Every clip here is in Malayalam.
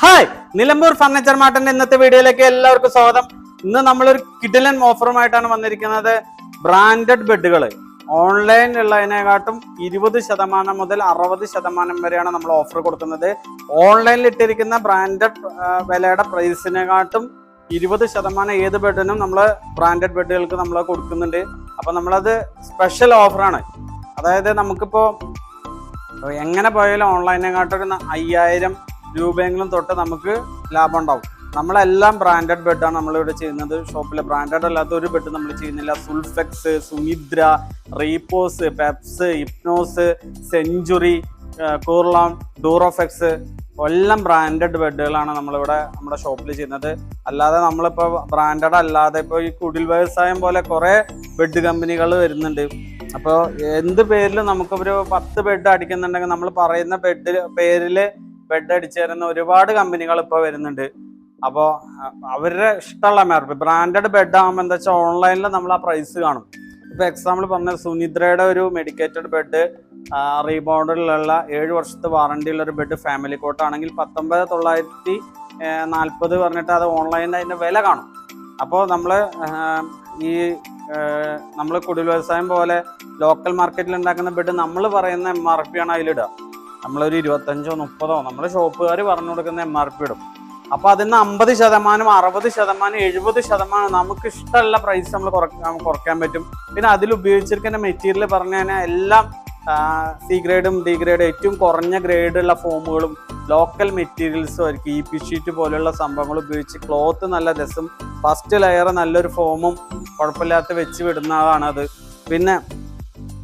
ഹായ് നിലമ്പൂർ ഫർണിച്ചർ മാർട്ടിന്റെ ഇന്നത്തെ വീഡിയോയിലേക്ക് എല്ലാവർക്കും സ്വാഗതം. ഇന്ന് നമ്മളൊരു കിഡിലൻ ഓഫറുമായിട്ടാണ് വന്നിരിക്കുന്നത് ബ്രാൻഡഡ് ബെഡുകൾ ഓൺലൈൻ ഉള്ളതിനെക്കാട്ടും ഇരുപത് ശതമാനം മുതൽ അറുപത് ശതമാനം വരെയാണ് നമ്മൾ ഓഫർ കൊടുക്കുന്നത്. ഓൺലൈനിൽ ഇട്ടിരിക്കുന്ന ബ്രാൻഡഡ് വിലയുടെ പ്രൈസിനെക്കാട്ടും ഇരുപത് ശതമാനം ഏത് ബെഡിനും നമ്മൾ ബ്രാൻഡഡ് ബെഡുകൾക്ക് നമ്മൾ കൊടുക്കുന്നുണ്ട്. അപ്പം നമ്മളത് സ്പെഷ്യൽ ഓഫറാണ് അതായത് നമുക്കിപ്പോൾ എങ്ങനെ പോയാലും ഓൺലൈനെക്കാട്ടൊരു അയ്യായിരം രൂപയെങ്കിലും തൊട്ട് നമുക്ക് ലാഭം ഉണ്ടാവും. നമ്മളെല്ലാം ബ്രാൻഡഡ് ബെഡാണ് നമ്മളിവിടെ ചെയ്യുന്നത്. ഷോപ്പിലെ ബ്രാൻഡഡ് അല്ലാത്ത ഒരു ബെഡ് നമ്മൾ ചെയ്യുന്നില്ല. സുൽഫെക്സ് സുമിദ്ര റീപ്പോസ് പെപ്സ് ഇപ്നോസ് സെഞ്ചുറി കൂർലാം ഡൂറോഫെക്സ് എല്ലാം ബ്രാൻഡഡ് ബെഡുകളാണ് നമ്മളിവിടെ നമ്മുടെ ഷോപ്പിൽ ചെയ്യുന്നത്. അല്ലാതെ നമ്മളിപ്പോൾ ബ്രാൻഡഡ് അല്ലാതെ ഇപ്പോൾ ഈ കുടിൽ വ്യവസായം പോലെ കുറേ ബെഡ് കമ്പനികൾ വരുന്നുണ്ട്. അപ്പോൾ എന്ത് പേരിലും നമുക്ക് ഒരു പത്ത് ബെഡ് അടിക്കുന്നുണ്ടെങ്കിൽ നമ്മൾ പറയുന്ന ബെഡ് പേരിൽ ബെഡ് അടിച്ചു തരുന്ന ഒരുപാട് കമ്പനികൾ ഇപ്പോൾ വരുന്നുണ്ട്. അപ്പോൾ അവരുടെ ഇഷ്ടമുള്ള മേർപ്പ് ബ്രാൻഡഡ് ബെഡ് ആകുമ്പോൾ എന്താ വെച്ചാൽ ഓൺലൈനിൽ നമ്മൾ ആ പ്രൈസ് കാണും. ഇപ്പോൾ എക്സാമ്പിൾ പറഞ്ഞ സുനിദ്രയുടെ ഒരു മെഡിക്കേറ്റഡ് ബെഡ് റീബോണ്ടിലുള്ള ഏഴ് വർഷത്തെ വാറണ്ടി ഉള്ള ഒരു ബെഡ് ഫാമിലി കോട്ടാണെങ്കിൽ പത്തൊമ്പത് തൊള്ളായിരത്തി നാൽപ്പത് പറഞ്ഞിട്ട് അത് ഓൺലൈനിൽ അതിന്റെ വില കാണും. അപ്പോൾ നമ്മൾ ഈ നമ്മൾ കുടിൽ വ്യവസായം പോലെ ലോക്കൽ മാർക്കറ്റിൽ ഉണ്ടാക്കുന്ന ബെഡ് നമ്മൾ പറയുന്ന എം ആർ പി ആണ് അതിലിടുക. നമ്മളൊരു ഇരുപത്തഞ്ചോ മുപ്പതോ നമ്മുടെ ഷോപ്പുകാർ പറഞ്ഞു കൊടുക്കുന്ന എം ആർ പി ഇടും. അപ്പൊ അതിന് അമ്പത് ശതമാനം അറുപത് ശതമാനം എഴുപത് ശതമാനം നമുക്ക് ഇഷ്ടമുള്ള പ്രൈസ് നമ്മൾ കുറയ്ക്കാൻ പറ്റും. പിന്നെ അതിൽ ഉപയോഗിച്ചിരിക്കുന്ന മെറ്റീരിയൽ പറഞ്ഞു കഴിഞ്ഞാൽ എല്ലാം സി ഗ്രേഡും ഡി ഗ്രേഡും ഏറ്റവും കുറഞ്ഞ ഗ്രേഡുള്ള ഫോമുകളും ലോക്കൽ മെറ്റീരിയൽസും ആയിരിക്കും. ഇ പി ഷീറ്റ് പോലെയുള്ള സംഭവങ്ങൾ ഉപയോഗിച്ച് ക്ലോത്ത് നല്ല രസം ഫസ്റ്റ് ലെയർ നല്ലൊരു ഫോമും കുഴപ്പമില്ലാത്ത വെച്ച് വിടുന്നതാണ് അത് പിന്നെ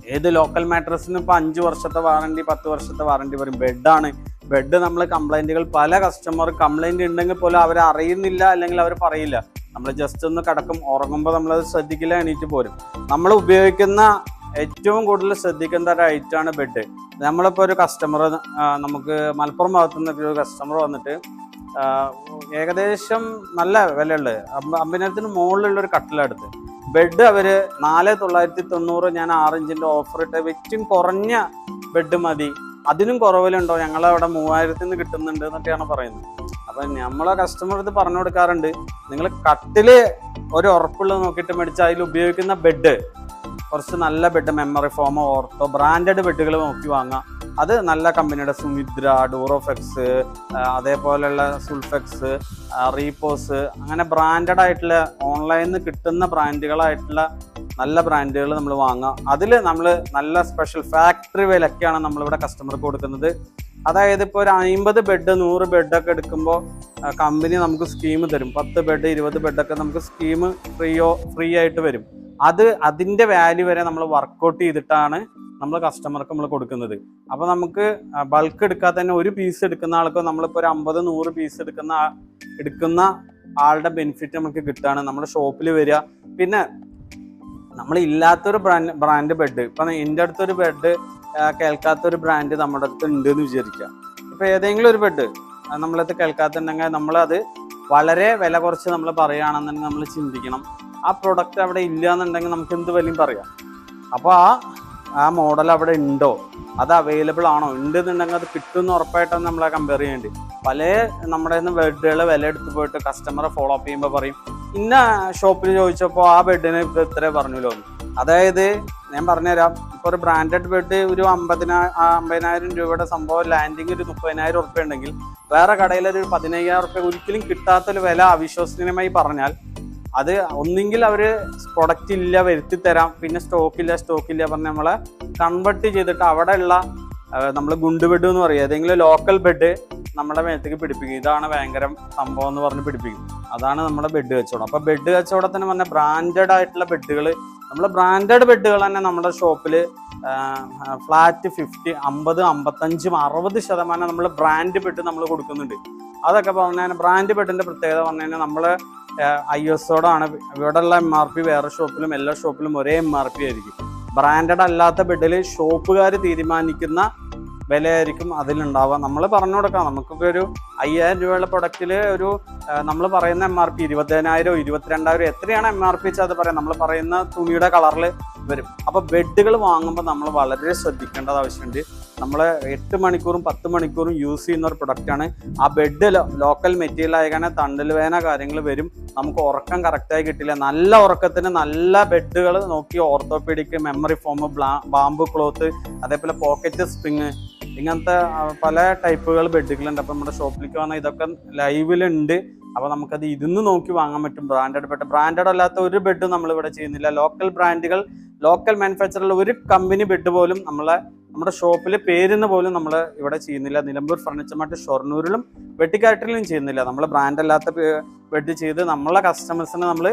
ഏത് ലോക്കൽ മാട്രസിന് ഇപ്പോൾ അഞ്ച് വർഷത്തെ വാറണ്ടി പത്ത് വർഷത്തെ വാറണ്ടി വരും. ബെഡാണ് ബെഡ് നമ്മൾ കംപ്ലൈന്റുകൾ പല കസ്റ്റമർ കംപ്ലൈന്റ് ഉണ്ടെങ്കിൽ പോലും അവർ അറിയുന്നില്ല അല്ലെങ്കിൽ അവർ പറയില്ല. നമ്മൾ ജസ്റ്റ് ഒന്ന് കിടക്കും. ഉറങ്ങുമ്പോൾ നമ്മളത് ശ്രദ്ധിക്കില്ല എണീറ്റ് പോരും. നമ്മൾ ഉപയോഗിക്കുന്ന ഏറ്റവും കൂടുതൽ ശ്രദ്ധിക്കേണ്ട ഒരു ഐറ്റാണ് ബെഡ് നമ്മളിപ്പോൾ ഒരു കസ്റ്റമർ നമുക്ക് മലപ്പുറം ഭാഗത്തു നിന്ന് ഒരു കസ്റ്റമർ വന്നിട്ട് ഏകദേശം നല്ല വിലയുള്ളത്. അമ്പ- അമ്പതിനായിരത്തിന് മുകളിലുള്ള ഒരു കട്ടിലെടുത്ത് ബെഡ് അവർ നാല് തൊള്ളായിരത്തി തൊണ്ണൂറ് ഞാൻ ആറ് ഇഞ്ചിന്റെ ഓഫർ ഇട്ട് ഏറ്റവും കുറഞ്ഞ ബെഡ് മതി. അതിനും കുറവിലുണ്ടോ? ഞങ്ങളവിടെ മൂവായിരത്തിൽ നിന്ന് കിട്ടുന്നുണ്ട് എന്നൊക്കെയാണ് പറയുന്നത്. അപ്പൊ നമ്മളെ കസ്റ്റമർ ഇത് പറഞ്ഞു കൊടുക്കാറുണ്ട് നിങ്ങൾ കട്ടിൽ ഒരു ഉറപ്പുള്ളത് നോക്കിയിട്ട് മേടിച്ച് അതിൽ ഉപയോഗിക്കുന്ന ബെഡ് കുറച്ച് നല്ല ബെഡ് മെമ്മറി ഫോമോ ഓർത്തോ ബ്രാൻഡഡ് ബെഡുകൾ നോക്കി വാങ്ങാം അത് നല്ല കമ്പനിയുടെ സുമിദ്ര ഡൂറോഫെക്സ് അതേപോലെയുള്ള സുൾഫെക്സ് റീപോസ് അങ്ങനെ ബ്രാൻഡഡ് ആയിട്ടുള്ള ഓൺലൈനിൽ നിന്ന് കിട്ടുന്ന ബ്രാൻഡുകളായിട്ടുള്ള നല്ല ബ്രാൻഡുകൾ നമ്മൾ വാങ്ങുക അതിൽ നമ്മൾ നല്ല സ്പെഷ്യൽ ഫാക്ടറി വിലക്കാണ് നമ്മളിവിടെ കസ്റ്റമർക്ക് കൊടുക്കുന്നത്. അതായത് ഇപ്പോൾ ഒരു അമ്പത് ബെഡ് നൂറ് ബെഡൊക്കെ എടുക്കുമ്പോൾ കമ്പനി നമുക്ക് സ്കീം തരും. പത്ത് ബെഡ് ഇരുപത് ബെഡൊക്കെ നമുക്ക് സ്കീം ഫ്രീയോ ഫ്രീ ആയിട്ട് വരും. അത് അതിന്റെ വാല്യൂ വരെ നമ്മൾ വർക്കൗട്ട് ചെയ്തിട്ടാണ് നമ്മൾ കസ്റ്റമർക്ക് നമ്മൾ കൊടുക്കുന്നത്. അപ്പോൾ നമുക്ക് ബൾക്ക് എടുക്കാതെ തന്നെ ഒരു പീസ് എടുക്കുന്ന ആൾക്കോ നമ്മളിപ്പോൾ ഒരു അമ്പത് നൂറ് പീസ് എടുക്കുന്ന എടുക്കുന്ന ആളുടെ ബെനിഫിറ്റ് നമുക്ക് കിട്ടുകയാണ് നമ്മുടെ ഷോപ്പിൽ വരിക. പിന്നെ നമ്മൾ ഇല്ലാത്തൊരു ബ്രാൻഡ് ബ്രാൻഡ് ബെഡ് ഇപ്പം എന്റെ അടുത്തൊരു ബെഡ് കേൾക്കാത്തൊരു ബ്രാൻഡ് നമ്മുടെ അടുത്ത് ഉണ്ട് എന്ന് വിചാരിക്കുക. ഇപ്പം ഏതെങ്കിലും ഒരു ബെഡ് നമ്മളത് കേൾക്കാത്തുണ്ടെങ്കിൽ നമ്മളത് വളരെ വില കുറച്ച് നമ്മൾ പറയുകയാണെന്നുണ്ടെങ്കിൽ നമ്മൾ ചിന്തിക്കണം. ആ പ്രൊഡക്റ്റ് അവിടെ ഇല്ല എന്നുണ്ടെങ്കിൽ നമുക്ക് എന്ത് വിലയും പറയാം? അപ്പോൾ ആ ആ മോഡൽ അവിടെ ഉണ്ടോ? അത് അവൈലബിൾ ആണോ? ഉണ്ട് എന്നുണ്ടെങ്കിൽ അത് കിട്ടുമെന്ന് ഉറപ്പായിട്ടാണ് നമ്മളെ കമ്പയർ ചെയ്യേണ്ടി പല നമ്മുടെ നിന്ന് ബെഡുകൾ വില എടുത്ത് പോയിട്ട് കസ്റ്റമറെ ഫോളോ അപ്പ് ചെയ്യുമ്പോൾ പറയും ഇന്ന ഷോപ്പിൽ ചോദിച്ചപ്പോൾ ആ ബെഡിന് ഇപ്പോൾ ഇത്രേ പറഞ്ഞല്ലോ അതായത് ഞാൻ പറഞ്ഞുതരാം. ഇപ്പോൾ ഒരു ബ്രാൻഡഡ് ബെഡ് ഒരു അമ്പതിനാ ആ അമ്പതിനായിരം രൂപയുടെ സംഭവം ലാൻഡിങ് ഒരു മുപ്പതിനായിരം ഉറുപ്പ്യ ഉണ്ടെങ്കിൽ വേറെ കടയിലൊരു പതിനയ്യായിരം ഉറുപ്പ്യ ഒരിക്കലും കിട്ടാത്തൊരു വില അവിശ്വസനീയമായി പറഞ്ഞാൽ അത് ഒന്നെങ്കിൽ അവർ പ്രൊഡക്റ്റ് ഇല്ല വരുത്തി തരാം പിന്നെ സ്റ്റോക്ക് ഇല്ല സ്റ്റോക്ക് ഇല്ല പറഞ്ഞ് നമ്മളെ കൺവെർട്ട് ചെയ്തിട്ട് അവിടെ ഉള്ള നമ്മൾ ഗുണ്ട് ബെഡ് എന്ന് പറയും. ഏതെങ്കിലും ലോക്കൽ ബെഡ് നമ്മുടെ മേത്തേക്ക് പിടിപ്പിക്കും. ഇതാണ് ഭയങ്കര സംഭവം എന്ന് പറഞ്ഞ് പിടിപ്പിക്കും. അതാണ് നമ്മുടെ ബെഡ് കച്ചവടം. അപ്പോൾ ബെഡ് കച്ചവടത്തിന് പറഞ്ഞാൽ ബ്രാൻഡഡ് ആയിട്ടുള്ള ബെഡുകൾ നമ്മൾ ബ്രാൻഡഡ് ബെഡുകൾ തന്നെ നമ്മുടെ ഷോപ്പിൽ ഫ്ലാറ്റ് ഫിഫ്റ്റി അമ്പത് അമ്പത്തഞ്ചും അറുപത് ശതമാനം നമ്മൾ ബ്രാൻഡ് ബെഡ് നമ്മൾ കൊടുക്കുന്നുണ്ട്. അതൊക്കെ പറഞ്ഞാൽ ബ്രാൻഡ് പെട്ടിന്റെ പ്രത്യേകത പറഞ്ഞു കഴിഞ്ഞാൽ നമ്മൾ ഐ എസോടാണ് ഇവിടെയുള്ള എം ആർ പി വേറെ ഷോപ്പിലും എല്ലാ ഷോപ്പിലും ഒരേ എം ആർ പി ആയിരിക്കും. ബ്രാൻഡഡ് അല്ലാത്ത ബെഡിൽ ഷോപ്പുകാർ തീരുമാനിക്കുന്ന വിലയായിരിക്കും അതിലുണ്ടാവുക. നമ്മൾ പറഞ്ഞു കൊടുക്കാം നമുക്കൊക്കെ ഒരു അയ്യായിരം രൂപയുള്ള പ്രൊഡക്റ്റിൽ ഒരു നമ്മൾ പറയുന്ന എം ആർ പി ഇരുപതിനായിരം ഇരുപത്തിരണ്ടായിരം എത്രയാണ് എം ആർ പി വെച്ചാൽ അത് പറയാം. നമ്മൾ പറയുന്ന തുണിയുടെ കളറിൽ വരും. അപ്പോൾ ബെഡുകൾ വാങ്ങുമ്പോൾ നമ്മൾ വളരെ ശ്രദ്ധിക്കേണ്ടത് ആവശ്യമുണ്ട്. നമ്മൾ എട്ട് മണിക്കൂറും പത്ത് മണിക്കൂറും യൂസ് ചെയ്യുന്ന ഒരു പ്രൊഡക്റ്റാണ് ആ ബെഡ് ലോക്കൽ മെറ്റീരിയൽ ആയകാരണം തണ്ടൽ വേന കാര്യങ്ങൾ വരും. നമുക്ക് ഉറക്കം കറക്റ്റായി കിട്ടില്ല. നല്ല ഉറക്കത്തിന് നല്ല ബെഡുകൾ നോക്കി orthopaedic memory foam bamboo cloth അതേപോലെ പോക്കറ്റ് സ്പ്രിങ് ഇങ്ങനത്തെ പല ടൈപ്പുകൾ ബെഡുകളുണ്ട്. അപ്പം നമ്മുടെ ഷോപ്പിലേക്ക് വന്നാൽ ഇതൊക്കെ ലൈവിലുണ്ട് അപ്പോൾ നമുക്കത് ഇരുന്ന് നോക്കി വാങ്ങാൻ പറ്റും. ബ്രാൻഡഡ് ബെഡ് ബ്രാൻഡഡ് അല്ലാത്ത ഒരു ബെഡും നമ്മൾ ഇവിടെ ചെയ്യുന്നില്ല ലോക്കൽ ബ്രാൻഡുകൾ ലോക്കൽ മാനുഫാക്ചറുള്ള ഒരു കമ്പനി ബെഡ് പോലും നമ്മളെ നമ്മുടെ ഷോപ്പിലെ പേരിന്ന് പോലും നമ്മൾ ഇവിടെ ചെയ്യുന്നില്ല. നിലമ്പൂർ ഫർണിച്ചർ മാർട്ട് ഷൊർണൂരിലും വെട്ടിക്കാട്ടിലും ചെയ്യുന്നില്ല. നമ്മൾ ബ്രാൻഡ് അല്ലാത്ത ബെഡ് ചെയ്ത് നമ്മളെ കസ്റ്റമേഴ്സിന് നമ്മൾ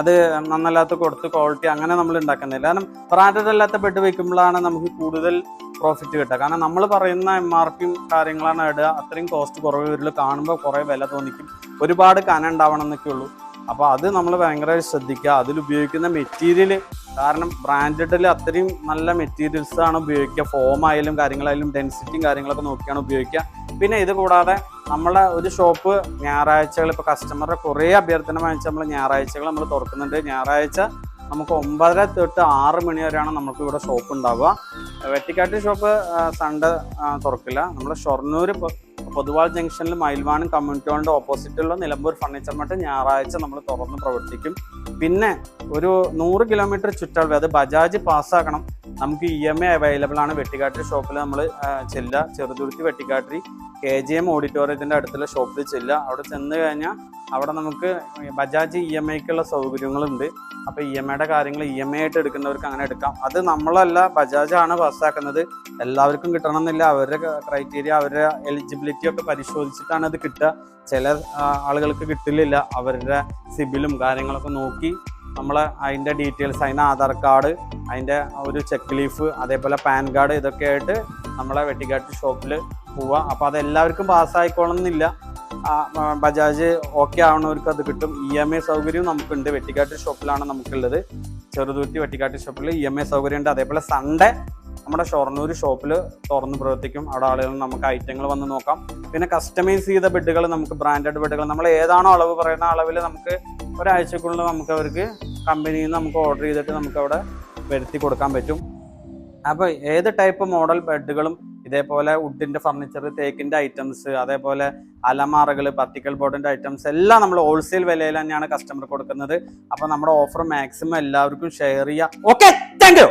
അത് നന്നല്ലാത്ത കൊടുത്ത് ക്വാളിറ്റി അങ്ങനെ നമ്മൾ ഉണ്ടാക്കുന്നില്ല കാരണം ബ്രാൻഡഡ് അല്ലാത്ത ബെഡ് വയ്ക്കുമ്പോഴാണ് നമുക്ക് കൂടുതൽ പ്രോഫിറ്റ് കിട്ടുക. കാരണം നമ്മൾ പറയുന്ന എം ആർ പിയും കാര്യങ്ങളാണ് ഇടുക. അത്രയും കോസ്റ്റ് കുറവ് വരില്ല കാണുമ്പോൾ കുറേ വില തോന്നിക്കും. ഒരുപാട് കന ഉണ്ടാവണം എന്നൊക്കെ ഉള്ളൂ അപ്പോൾ അത് നമ്മൾ ഭയങ്കരമായി ശ്രദ്ധിക്കുക. അതിൽ ഉപയോഗിക്കുന്ന മെറ്റീരിയൽ കാരണം ബ്രാൻഡഡിൽ അത്രയും നല്ല മെറ്റീരിയൽസ് ആണ് ഉപയോഗിക്കുക. ഫോം ആയാലും കാര്യങ്ങളായാലും ഡെൻസിറ്റിയും കാര്യങ്ങളൊക്കെ നോക്കിയാണ് ഉപയോഗിക്കുക. പിന്നെ ഇത് കൂടാതെ നമ്മളെ ഒരു ഷോപ്പ് ഞായറാഴ്ചകൾ ഇപ്പോൾ കസ്റ്റമറുടെ കുറേ അഭ്യർത്ഥന വാങ്ങിച്ച് നമ്മൾ ഞായറാഴ്ചകൾ നമ്മൾ തുറക്കുന്നുണ്ട്. ഞായറാഴ്ച നമുക്ക് ഒമ്പതര തൊട്ട് ആറ് മണി വരെയാണ് നമുക്ക് ഇവിടെ ഷോപ്പ് ഉണ്ടാവുക. വെട്ടിക്കാട്ട് ഷോപ്പ് സൺഡേ തുറക്കില്ല. നമ്മൾ ഷൊർണൂർ പൊതുവാൾ ജംഗ്ഷനിൽ മയിൽവാണും കമ്മ്യൂണിറ്റി ഹാളിന്റെ ഓപ്പോസിറ്റുള്ള നിലമ്പൂർ ഫർണിച്ചർ മട്ട് ഞായറാഴ്ച നമ്മൾ തുറന്ന് പ്രവർത്തിക്കും. പിന്നെ ഒരു നൂറ് കിലോമീറ്റർ ചുറ്റളവ് അത് ബജാജ് പാസ്സാക്കണം നമുക്ക് ഇ എം ഐ അവൈലബിൾ ആണ്. വെട്ടിക്കാട്ടിരി ഷോപ്പിൽ നമ്മൾ ചെല്ലുക. Cheruthuruthy Vettikkattiri K G M ഓഡിറ്റോറിയത്തിന്റെ അടുത്തുള്ള ഷോപ്പിൽ ചെല്ലുക. അവിടെ ചെന്ന് കഴിഞ്ഞാൽ അവിടെ നമുക്ക് ബജാജ് ഇ എം ഐക്കുള്ള സൗകര്യങ്ങളുണ്ട്. അപ്പോൾ ഇ എം ഐയുടെ കാര്യങ്ങൾ ഇ എം ഐ ആയിട്ട് എടുക്കുന്നവർക്ക് അങ്ങനെ എടുക്കാം. അത് നമ്മളല്ല ബജാജാണ് പാസ്സാക്കുന്നത്. എല്ലാവർക്കും കിട്ടണം എന്നില്ല അവരുടെ ക്രൈറ്റീരിയ അവരുടെ എലിജിബിലിറ്റി ഒക്കെ പരിശോധിച്ചിട്ടാണ് അത് കിട്ടുക. ചില ആളുകൾക്ക് കിട്ടില്ല. അവരുടെ സിബിലും കാര്യങ്ങളൊക്കെ നോക്കി നമ്മൾ അതിന്റെ ഡീറ്റെയിൽസ് അതിന്റെ ആധാർ കാർഡ് അതിന്റെ ഒരു ചെക്ക് ലീഫ് അതേപോലെ പാൻ കാർഡ് ഇതൊക്കെ ആയിട്ട് നമ്മളെ വെട്ടിക്കാട്ട് ഷോപ്പിൽ പോവുക അപ്പോൾ അതെല്ലാവർക്കും പാസ്സായിക്കോളണമെന്നില്ല ബജാജ് ഓക്കെ ആവണവർക്ക് അത് കിട്ടും. ഇ എം ഐ സൗകര്യവും നമുക്കുണ്ട്. വെട്ടിക്കാട്ട് ഷോപ്പിലാണ് നമുക്കുള്ളത്. ചെറുതുരുത്തി വെട്ടിക്കാട്ട് ഷോപ്പിൽ ഇ എം ഐ സൗകര്യം ഉണ്ട് അതേപോലെ സൺഡേ നമ്മുടെ ഷൊർണൂർ ഷോപ്പിൽ തുറന്ന് പ്രവർത്തിക്കും. അവിടെ ആളുകൾ നമുക്ക് ഐറ്റങ്ങൾ വന്ന് നോക്കാം. പിന്നെ കസ്റ്റമൈസ് ചെയ്ത ബെഡുകൾ നമുക്ക് ബ്രാൻഡഡ് ബെഡുകൾ നമ്മൾ ഏതാണോ അളവ് പറയുന്ന അളവിൽ നമുക്ക് ഒരാഴ്ചക്കുള്ളിൽ നമുക്ക് അവർക്ക് കമ്പനിയിൽ നിന്ന് നമുക്ക് ഓർഡർ ചെയ്തിട്ട് നമുക്ക് അവിടെ വരുത്തി കൊടുക്കാൻ പറ്റും. അപ്പോൾ ഏത് ടൈപ്പ് മോഡൽ ബെഡുകളും ഇതേപോലെ വുഡിന്റെ ഫർണിച്ചർ തേക്കിന്റെ ഐറ്റംസ് അതേപോലെ അലമാറകൾ പർട്ടിക്കൽ ബോർഡിന്റെ ഐറ്റംസ് എല്ലാം നമ്മൾ ഹോൾസെയിൽ വിലയിൽ തന്നെയാണ് കസ്റ്റമർ കൊടുക്കുന്നത്. അപ്പോൾ നമ്മുടെ ഓഫർ മാക്സിമം എല്ലാവർക്കും ഷെയർ ചെയ്യുക ഓക്കെ താങ്ക് യു